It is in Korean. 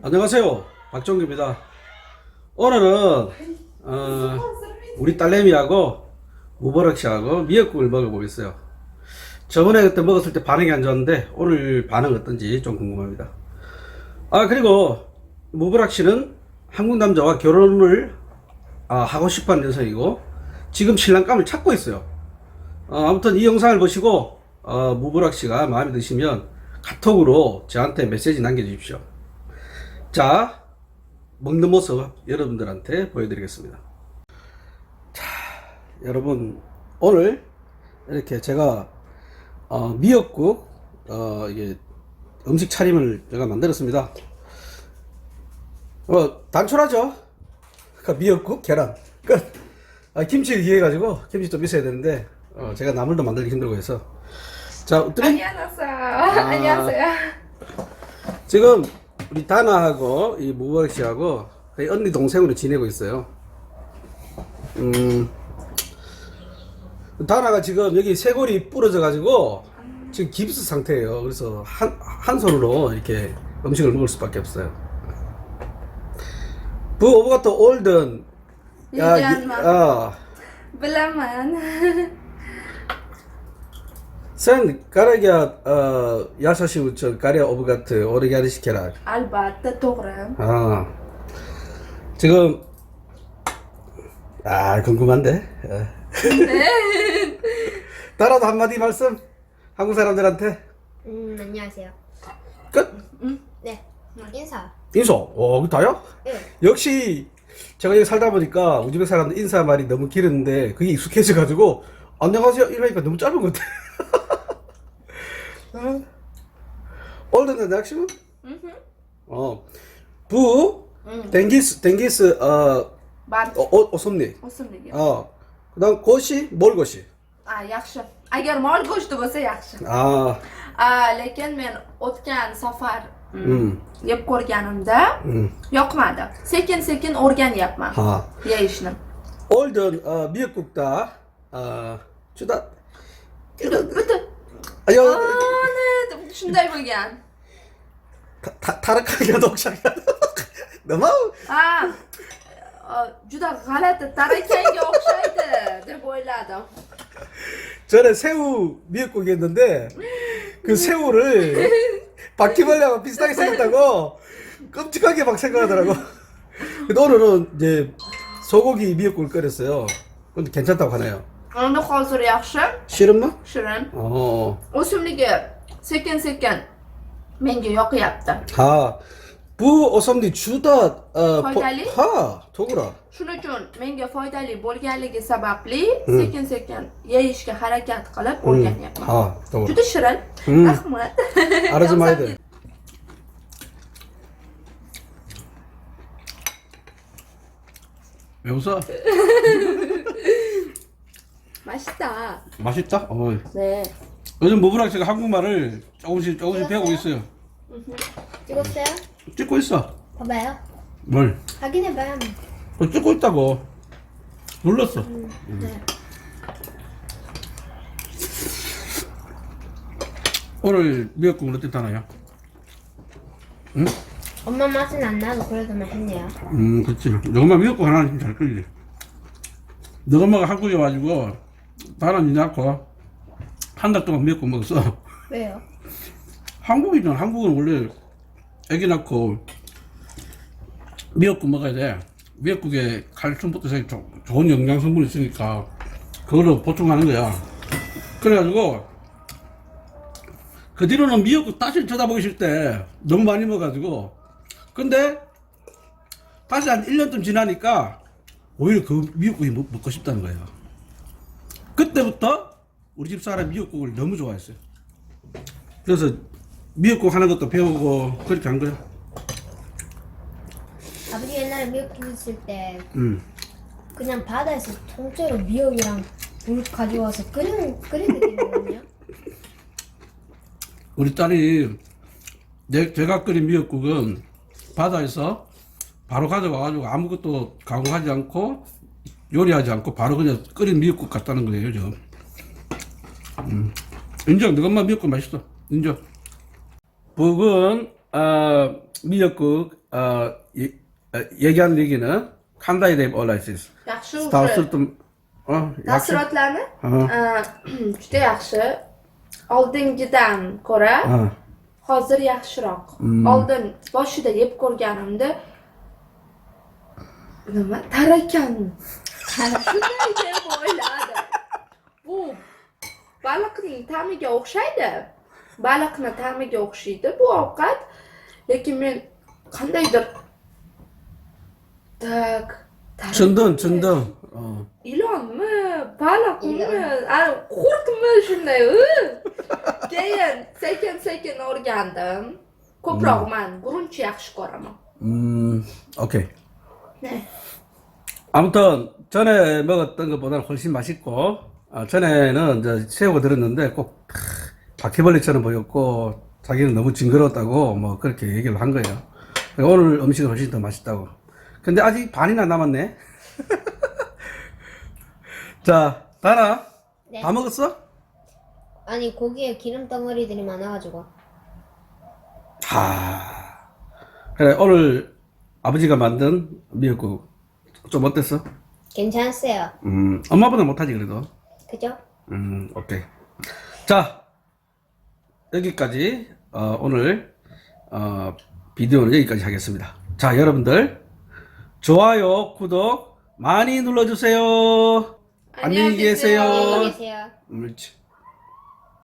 안녕하세요. 박종규입니다. 오늘은 어, 우리 딸내미하고 무버럭 씨하고 미역국을 먹어보겠어요. 저번에 그때 먹었을 때 반응이 안 좋았는데 오늘 반응 어떤지 좀 궁금합니다. 아 그리고 무버럭 씨는 한국 남자와 결혼을 아, 하고 싶어하는 여성이고 지금 신랑감을 찾고 있어요. 어, 아무튼 이 영상을 보시고 어, 무버럭 씨가 마음에 드시면 카톡으로 저한테 메시지 남겨주십시오. 자, 먹는 모습 여러분들한테 보여드리겠습니다. 자, 여러분 오늘 이렇게 제가 어, 미역국 어, 이게 음식 차림을 제가 만들었습니다. 어, 단촐하죠? 그 미역국, 계란, 끝. 아, 김치 기해가지고 김치 좀 있어야 되는데 어, 제가 나물도 만들기 힘들고 해서 자, 어떻게 안녕하세요. 안녕하세요. 지금 우리 다나하고 이 무버럭 씨하고 언니 동생으로 지내고 있어요. 음, 다나가 지금 여기 쇄골이 부러져 가지고 지금 깁스 상태예요. 그래서 한, 한 손으로 이렇게 음식을 먹을 수밖에 없어요. 부 오버가토 올든 Yeganman. 아, Bilaman. sen qaraga 어, 야사시 uchun Koreya 오브가트 오리가리 시켜라. Albatta to'g'ri. 아, 지금, 아, 궁금한데? 어. 따라도 한마디 말씀? 한국 사람들한테? 음, 안녕하세요. 끝? 네, 인사. 인사. 어, 그 다요? 네. 역시, 제가 여기 살다 보니까 우즈벡 사람들 인사 말이 너무 길었는데, 그게 익숙해져 가지고, 안녕하세요. 이러니까 너무 짧은 것 같아. 어? Older than maximum? 어. 부, 댕기스, 댕기스, 어, Bar 어, 어, 어섭니? o'simligi. 어. 그 다음, 고시, 뭘 고시? A yaxshi. Agar mol go'shti bo'lsa yaxshi. 아, A lekin men o'tgan safar 음, yeb ko'rganimda 음, yoqmadi. Sekin sekin o'rganyapman 하. yeyishni. 올든, 어, 미역국다, 어, 주다, Juda bitta. 아 유, Ani, shunday bo'lgan. 타, 타, 타락하기가 녹차가. 너무, Ha. 어, juda g'alati tarakanga o'xshaydi deb o'yladim. 전에 새우 미역국이었는데, 그 새우를 바퀴벌레하고 비슷하게 생겼다고 끔찍하게 막 생각하더라고. 근데 오늘은 이제 소고기 미역국을 끓였어요. 근데 괜찮다고 하네요. Endi hozir yaxshi, shirin. 어, O'simligi sekin sekin menga yoqyapti. 하. 부 어섬니 주다, 어, Foydali? 하, 도구라. Shuning uchun menga foydali bo'lganligi sababli sekin sekin yeyishga harakat qilib o'rganyapman. 하, 도구라. Juda shirin. Mm. Rahmat. 알아서 많이 돼. 왜 웃어? 맛있다. 맛있다? 어. 네. 요즘 무브랑 씨가 한국말을 조금씩 조금씩 배우고 있어요. 찍었어요? 찍고 있어. 봐봐요. 뭘? 확인해봐요. 그거 찍고 있다고. 눌렀어. 네. 오늘 미역국은 어땠다나요? 엄마 맛은 안 나도 그래도 맛있네요. 음, 그렇지. 너 엄마 미역국 하나는 잘 끓이지. 너 엄마가 한국에 와가지고 나는 니 낳고 한 달 동안 미역국 먹었어. 왜요? 한국이잖아. 한국은 원래 애기 낳고 미역국 먹어야 돼. 미역국에 칼슘부터 조- 좋은 영양 성분이 있으니까 그걸로 보충하는 거야. 그래가지고 그 뒤로는 미역국 다시 쳐다보기 때 너무 많이 먹어가지고 근데 다시 한 1년쯤 지나니까 오히려 그 미역국이 먹, 먹고 싶다는 거예요. 그때부터 우리 집 사람 미역국을 너무 좋아했어요. 그래서 미역국 하는 것도 배우고 그렇게 한 거야. 아버지 옛날에 미역국 있을 때 음. 그냥 바다에서 통째로 미역이랑 물 가져와서 끓이는 끓이는 느낌이거든요. 우리 딸이 내, 제가 끓인 미역국은 바다에서 바로 가져와가지고 아무것도 가공하지 않고 요리하지 않고 바로 그냥 끓인 미역국 같다는 거예요, 저. 음. 인정, 너 엄마 미역국 맛있어. 인정. 북은, 어, 미역국 어, 이, 어, 얘기하는 얘기는 qanday deb olasiz yaxshi o'sha tavsirtum 어, yaxshi taassurotlarni Ha. uh, juda yaxshi oldingidan ko'ra Ha. hozir yaxshiroq oldin boshida yeb ko'rganimda nima tarakan shunday deb o'yladim bu Baliqning ta'miga o'xshaydi baliqni ta'miga o'xshaydi bu ovqat lekin men qandaydir chundim chundim 어. ilonmi baliqmi qurtmi shunday keyin sekin sekin o'rgandim ko'proq man gurunch yaxshi ko'raman 음, 오케이. 네. 아무튼 전에 먹었던 것보다는 훨씬 맛있고 어, 전에는 이제 새우가 들었는데 꼭 크, 바퀴벌레처럼 보였고 자기는 너무 징그러웠다고 뭐 그렇게 얘기를 한 거예요. 그러니까 오늘 음식은 훨씬 더 맛있다고. 근데 아직 반이나 남았네. 자, 다나 네. 다 먹었어? 아니 고기에 기름 덩어리들이 많아가지고 하. 그래 오늘 아버지가 만든 미역국 좀 어땠어? 괜찮았어요. 음, 엄마보다 못하지 그래도. 그죠? 음, 오케이. 자, 여기까지, 어, 오늘, 어, 비디오는 여기까지 하겠습니다. 자, 여러분들, 좋아요, 구독 많이 눌러주세요. 안녕히 계세요. 안녕히 계세요. 옳지.